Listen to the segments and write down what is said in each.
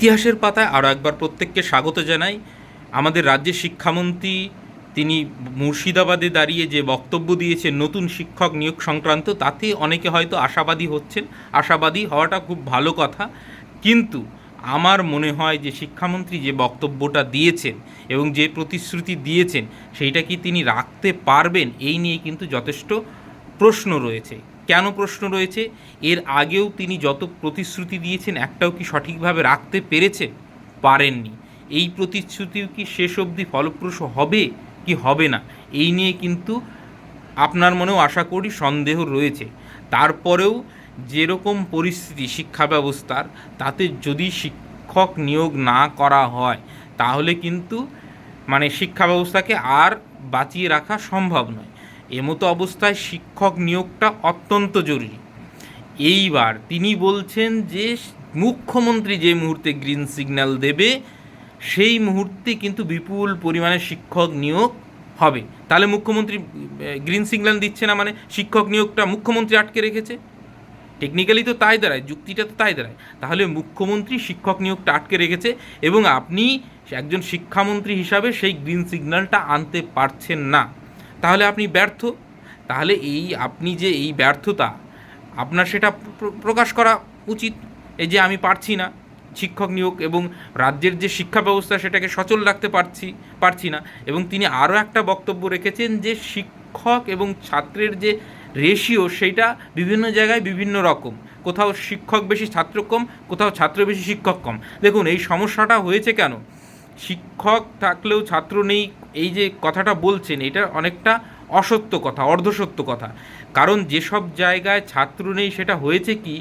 ইতিহাসের পাতায় আরও একবার প্রত্যেককে স্বাগত জানাই। আমাদের রাজ্যের শিক্ষামন্ত্রী তিনি মুর্শিদাবাদে দাঁড়িয়ে যে বক্তব্য দিয়েছেন, নতুন শিক্ষক নিয়োগ সংক্রান্ত, তাতে অনেকে হয়তো আশাবাদী হচ্ছেন। আশাবাদী হওয়াটা খুব ভালো কথা। কিন্তু আমার মনে হয় যে শিক্ষামন্ত্রী যে বক্তব্যটা দিয়েছেন এবং যে প্রতিশ্রুতি দিয়েছেন, সেইটা কি তিনি রাখতে পারবেন? এই নিয়ে কিন্তু যথেষ্ট প্রশ্ন রয়েছে। কেন প্রশ্ন রয়েছে? এর আগেও তিনি যত প্রতিশ্রুতি দিয়েছেন, একটাও কি সঠিকভাবে রাখতে পেরেছে? পারেননি। এই প্রতিশ্রুতিও কি শেষ অবধি ফলপ্রসূ হবে কি হবে না? এই নিয়ে কিন্তু আপনার মনেও আশা করি সন্দেহ রয়েছে। তারপরেও যেরকম পরিস্থিতি শিক্ষা ব্যবস্থার, তাতে যদি শিক্ষক নিয়োগ না করা হয়, তাহলে কিন্তু মানে শিক্ষা ব্যবস্থাকে আর বাঁচিয়ে রাখা সম্ভব নয়। এমতো অবস্থায় শিক্ষক নিয়োগটা অত্যন্ত জরুরি। এইবার তিনি বলছেন যে, মুখ্যমন্ত্রী যে মুহূর্তে গ্রিন সিগন্যাল দেবে, সেই মুহূর্তে কিন্তু বিপুল পরিমাণে শিক্ষক নিয়োগ হবে। তাহলে মুখ্যমন্ত্রী গ্রিন সিগন্যাল দিচ্ছে না মানে শিক্ষক নিয়োগটা মুখ্যমন্ত্রী আটকে রেখেছে? টেকনিক্যালি তো তাই দাঁড়ায়, যুক্তিটা তো তাই দাঁড়ায়। তাহলে মুখ্যমন্ত্রী শিক্ষক নিয়োগটা আটকে রেখেছে এবং আপনি একজন শিক্ষামন্ত্রী হিসাবে সেই গ্রিন সিগন্যালটা আনতে পারছেন না। তাহলে আপনি ব্যর্থ। তাহলে এই আপনি যে এই ব্যর্থতা, আপনার সেটা প্রকাশ করা উচিত। এই যে আমি পারছি না, শিক্ষক নিয়োগ এবং রাজ্যের যে শিক্ষা ব্যবস্থা, সেটাকে সচল রাখতে পারছি পারছি না। এবং তিনি আরও একটা বক্তব্য রেখেছেন যে শিক্ষক এবং ছাত্রের যে রেশিও সেইটা বিভিন্ন জায়গায় বিভিন্ন রকম। কোথাও শিক্ষক বেশি ছাত্র কম, কোথাও ছাত্র বেশি শিক্ষক কম। দেখুন, এই সমস্যাটা হয়েছে কেন? শিক্ষক থাকলেও ছাত্র নেই এই যে কথাটা বলছেন, এটা অনেকটা অসত্য কথা, অর্ধসত্য কথা। কারণ যেসব জায়গায় ছাত্র নেই, সেটা হয়েছে কি,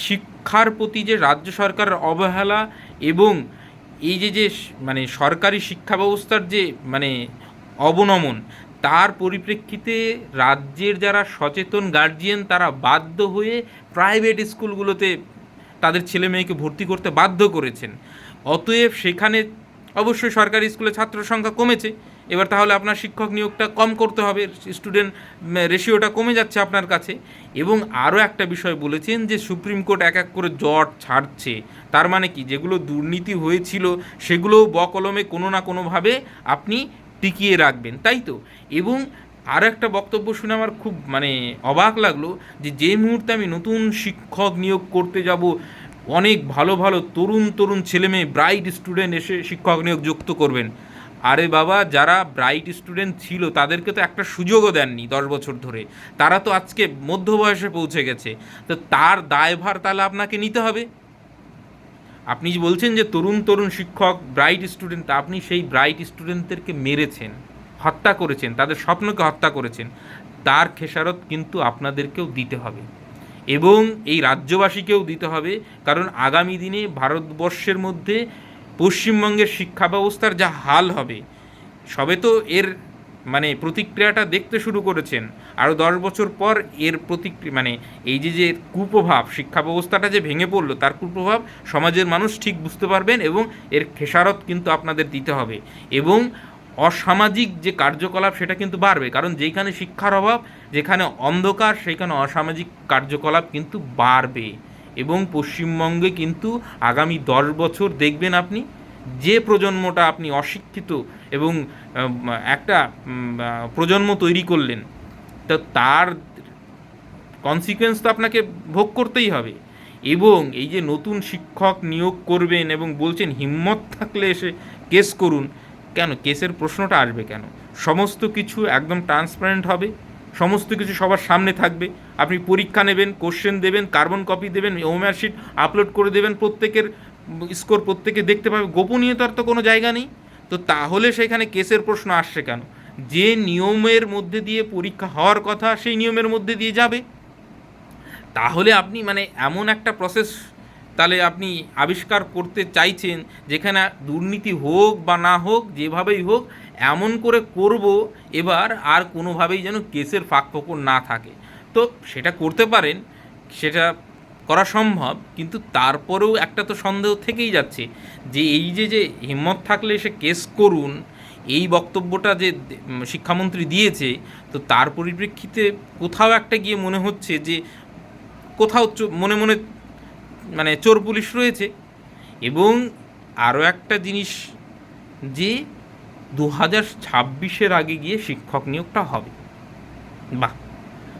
শিক্ষার প্রতি যে রাজ্য সরকারের অবহেলা এবং এই যে যে মানে সরকারি শিক্ষা ব্যবস্থার যে মানে অবনমন, তার পরিপ্রেক্ষিতে রাজ্যের যারা সচেতন গার্জিয়ান তারা বাধ্য হয়ে প্রাইভেট স্কুলগুলোতে তাদের ছেলে মেয়েকে ভর্তি করতে বাধ্য করেছেন। অতএব সেখানে অবশ্যই সরকারি স্কুলে ছাত্র সংখ্যা কমেছে। এবার তাহলে আপনার শিক্ষক নিয়োগটা কম করতে হবে স্টুডেন্ট রেশিওটা কমে যাচ্ছে আপনার কাছে। এবং আরও একটা বিষয় বলেছেন যে, সুপ্রিম কোর্ট এক এক করে জট ছাড়ছে। তার মানে কি? যেগুলো দুর্নীতি হয়েছিল, সেগুলোও বকলমে কোনো না কোনোভাবে আপনি টিকিয়ে রাখবেন, তাই তো? এবং আরও একটা বক্তব্য শুনে আমার খুব মানে অবাক লাগল যে যে মুহূর্তে আমি নতুন শিক্ষক নিয়োগ করতে যাব, অনেক ভালো ভালো তরুণ তরুণ ছেলেমেয়ে ব্রাইট স্টুডেন্ট এসে শিক্ষক নিয়োগ যুক্ত করবেন। আরে বাবা, যারা ব্রাইট স্টুডেন্ট ছিল, তাদেরকে তো একটা সুযোগও দেননি দশ বছর ধরে। তারা তো আজকে মধ্য বয়সে পৌঁছে গেছে। তো তার দায়ভার তাহলে আপনাকে নিতে হবে। আপনি বলছেন যে তরুণ তরুণ শিক্ষক ব্রাইট স্টুডেন্ট আপনি সেই ব্রাইট স্টুডেন্টদেরকে মেরেছেন, হত্যা করেছেন, তাদের স্বপ্নকে হত্যা করেছেন। তার খেসারত কিন্তু আপনাদেরকেও দিতে হবে। এবং এই রাজ্যবাসীকেও দিতে হবে, কারণ আগামী দিনে ভারতবর্ষের মধ্যে পশ্চিমবঙ্গের শিক্ষা ব্যবস্থার যা হাল হবে, সবে তো এর মানে প্রতিক্রিয়াটা দেখতে শুরু করেছেন। আরও দশ বছর পর এর প্রতিক্রিয়া মানে এই যে যে কুপ্রভাব শিক্ষা ব্যবস্থাটা যে ভেঙে পড়ল, তার কুপ্রভাব সমাজের মানুষ ঠিক বুঝতে পারবেন এবং এর খেসারত কিন্তু আপনাদের দিতে হবে। এবং অসামাজিক যে কার্যকলাপ, সেটা কিন্তু বাড়বে। কারণ যেখানে শিক্ষার অভাব, যেখানে অন্ধকার সেখানে অসামাজিক কার্যকলাপ কিন্তু বাড়বে। এবং পশ্চিমবঙ্গে কিন্তু আগামী দশ বছর দেখবেন আপনি যে প্রজন্মটা আপনি অশিক্ষিত এবং একটা প্রজন্ম তৈরি করলেন, তো তার কনসিকোয়েন্স তো আপনাকে ভোগ করতেই হবে। এবং এই যে নতুন শিক্ষক নিয়োগ করবেন এবং বলছেন হিম্মত থাকলে এসে কেস করুন, কেন? কেসের প্রশ্নটা আসবে কেন? সমস্ত কিছু একদম ট্রান্সপারেন্ট হবে। সমস্ত কিছু সবার সামনে থাকবে। আপনি পরীক্ষা নেবেন কোশ্চেন দেবেন কার্বন কপি দেবেন হোমওয়ার্ক শিট আপলোড করে দেবেন প্রত্যেকের স্কোর প্রত্যেকে দেখতে পাবে। গোপনীয়তার তো কোনো জায়গা নেই। তো তাহলে সেখানে কেসের প্রশ্ন আসছে কেন? যে নিয়মের মধ্যে দিয়ে পরীক্ষা হওয়ার কথা সেই নিয়মের মধ্যে দিয়ে যাবে। তাহলে আপনি মানে এমন একটা প্রসেস তাহলে আপনি আবিষ্কার করতে চাইছেন যেখানে দুর্নীতি হোক বা না হোক, যেভাবেই হোক, এমন করে করব, এবার আর কোনোভাবেই যেন কেসের ফাঁক ফোকর না থাকে। তো সেটা করতে পারেন, সেটা করা সম্ভব, কিন্তু তারপরেও একটা তো সন্দেহ থেকেই যাচ্ছে যে এই যে যে হিম্মত থাকলে সে কেস করুন, এই বক্তব্যটা যে শিক্ষামন্ত্রী দিয়েছে, তো তার পরিপ্রেক্ষিতে কোথাও একটা গিয়ে মনে হচ্ছে যে, কোথাও মনে মনে মানে চোর পুলিশ রয়েছে। এবং আরও একটা জিনিস যে দু হাজার ছাব্বিশের আগে গিয়ে শিক্ষক নিয়োগটা হবে। বাহ!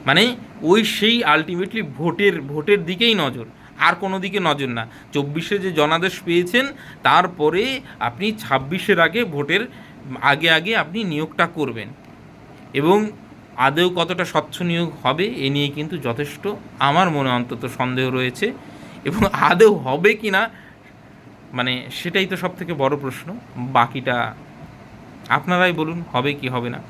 মানে ওই সেই আলটিমেটলি ভোটের ভোটের দিকেই নজর, আর কোনো দিকে নজর না। চব্বিশে যে জনাদেশ পেয়েছেন, তারপরে আপনি ছাব্বিশের আগে ভোটের আগে আগে আপনি নিয়োগটা করবেন। এবং আদৌ কতটা স্বচ্ছ নিয়োগ হবে, এ নিয়ে কিন্তু যথেষ্ট আমার মনে অন্তত সন্দেহ রয়েছে। এবং আদৌ হবে কি না মানে সেটাই তো সব থেকে বড় প্রশ্ন। বাকিটা আপনারাই বলুন, হবে কি, হবে না।